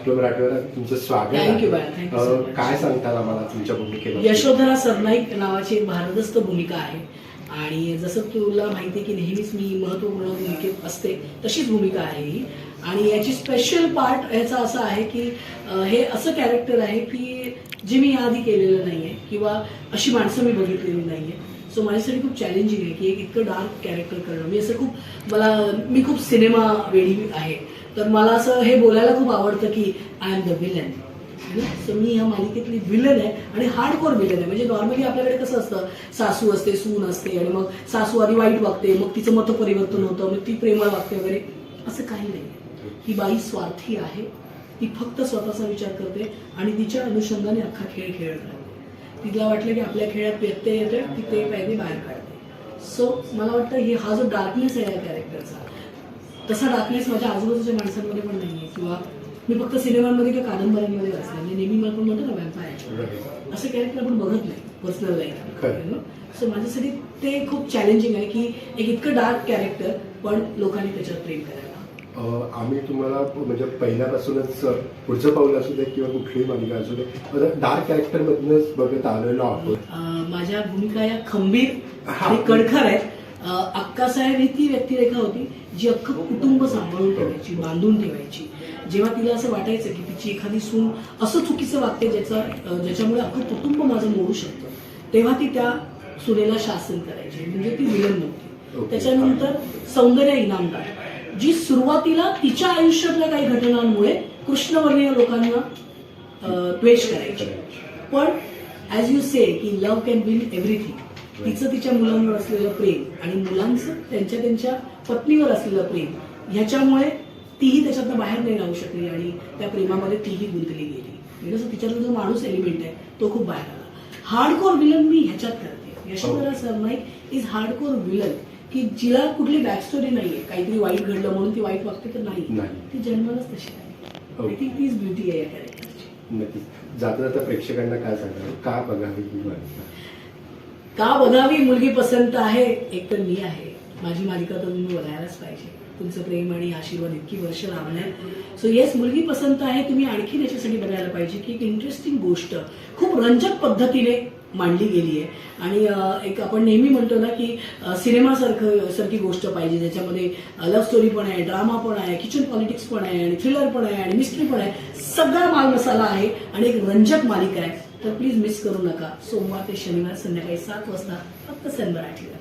आपलं मराठीवर तुमचं स्वागत बाळा. Much. काय सांगताल आम्हाला तुमच्या भूमिकेबद्दल? यशोधरा सरनाईक नावाची एक भारदस्त भूमिका आहे. आणि जसं तुला माहिती आहे की नेहमीच मी महत्त्वपूर्ण भूमिकेत असते तशीच भूमिका आहे ही. आणि याची स्पेशल पार्ट याचा असा आहे की हे असं कॅरेक्टर आहे की जे मी याआधी केलेलं नाही आहे किंवा अशी माणसं मी बघितलेली नाही आहे सो माझ्यासाठी खूप चॅलेंजिंग आहे की एक इतकं डार्क कॅरेक्टर करणं. मी असं खूप मला मी खूप सिनेमा वेडी आहे. तर मला असं हे बोलायला खूप आवडतं की I am the villain so मी ह्या मालिकेतली विलन आहे आणि हार्डकोर विलन आहे. म्हणजे नॉर्मली आपल्याकडे कसं असतं? सासू असते सून असते आणि मग सासू आधी वाईट वागते मग तिचं मत परिवर्तन होतं मग ती प्रेमळ वागते वगैरे. असं काही नाही. ही बाई स्वार्थी आहे. ती फक्त स्वतःचा विचार करते आणि तिच्या अनुषंगाने अख्खा खेळ खेळत राहते. तिला वाटलं की आपल्या खेळात व्यत्यय येतोय ती ते पाहिजे बाहेर काढते. सो मला वाटतं हे हा जो डार्कनेस आहे या कॅरेक्टरचा तसा डार्कनेस माझ्या आजूबाजूच्या माणसांमध्ये पण नाहीये. किंवा मी फक्त सिनेमांमध्ये किंवा कादंबऱ्यांमध्ये वाचले म्हणजे नेहमी मला पण म्हणतो ना व्यापार. असं कॅरेक्टर आपण बघत नाही पर्सनल. लाईफ सो माझ्यासाठी ते खूप चॅलेंजिंग आहे की एक इतकं डार्क कॅरेक्टर पण लोकांनी त्याच्यावर प्रेम करायला. आम्ही तुम्हाला म्हणजे पहिल्यापासूनच पुढचं पाऊल असू दे किंवा कुठलीही मालिका असू दे डार्क कॅरेक्टर मधूनच बघत आलेलो आहोत. माझ्या भूमिका या खंबीर आणि कणखर आहेत. अक्कासाहेब ही ती व्यक्तिरेखा होती. जी अख्खं कुटुंब सांभाळून ठेवायची बांधून ठेवायची. जेव्हा तिला असं वाटायचं की तिची एखादी सून असं चुकीचं वागते ज्याचा ज्याच्यामुळे अख्खं कुटुंब माझं मोडू शकतं तेव्हा ती त्या सुनेला शासन करायची. म्हणजे ती विलन नव्हती. त्याच्यानंतर सौंदर्य इनामदार जी सुरुवातीला तिच्या आयुष्यातल्या काही घटनांमुळे कृष्णवर्णीय लोकांना द्वेष करायची. पण ॲज यू से की लव्ह कॅन विन एव्हरीथिंग तिचं तिच्या मुलांवर असलेलं प्रेम आणि मुलांचं त्यांच्या त्यांच्या पत्नीवर असलेलं प्रेम ह्याच्यामुळे तीही त्याच्यातनं बाहेर नाही राहू शकली आणि त्या प्रेमामध्ये तीही गुंतली गेली. म्हणजे असं तिच्यातला जो माणूस एलिमेंट आहे तो खूप बाहेर आला. हार्डकोर विलन मी ह्याच्यात करते. Yashodhara Sarnaik is hardcore villain की जिला कुठली बॅक स्टोरी नाहीये. काहीतरी वाईट घडलं म्हणून ती वाईट वागते तर नाही. ती जन्मालाच तशी आहे Okay. ती तीच ब्युटी आहे या कॅरेक्टरची नक्कीच. जाता जाता प्रेक्षकांना काय सांगाल? का बघावी ही का बघावी मुलगी पसंत आहे? एक तर मी आहे. माझी मालिका तर तुम्ही बघायलाच पाहिजे. तुमचं प्रेम आणि आशीर्वाद इतकी वर्ष लाभणार सो येस मुलगी पसंत आहे तुम्ही आणखी याच्यासाठी बघायला पाहिजे की एक इंटरेस्टिंग गोष्ट. खूप रंजक पद्धतीने मांडली गेली आहे. आणि एक आपण नेहमी म्हणतो ना की सिनेमासारखं सारखी गोष्ट पाहिजे ज्याच्यामध्ये लव्ह स्टोरी पण आहे ड्रामा पण आहे किचन पॉलिटिक्स पण आहे आणि थ्रिलर पण आहे आणि मिस्ट्री पण आहे. सगळा माल मसाला आहे आणि एक रंजक मालिका आहे. तर प्लीज मिस करू नका. सोमवार ते शनिवार संध्याकाळी सात वाजता फक्त सन मराठीवर.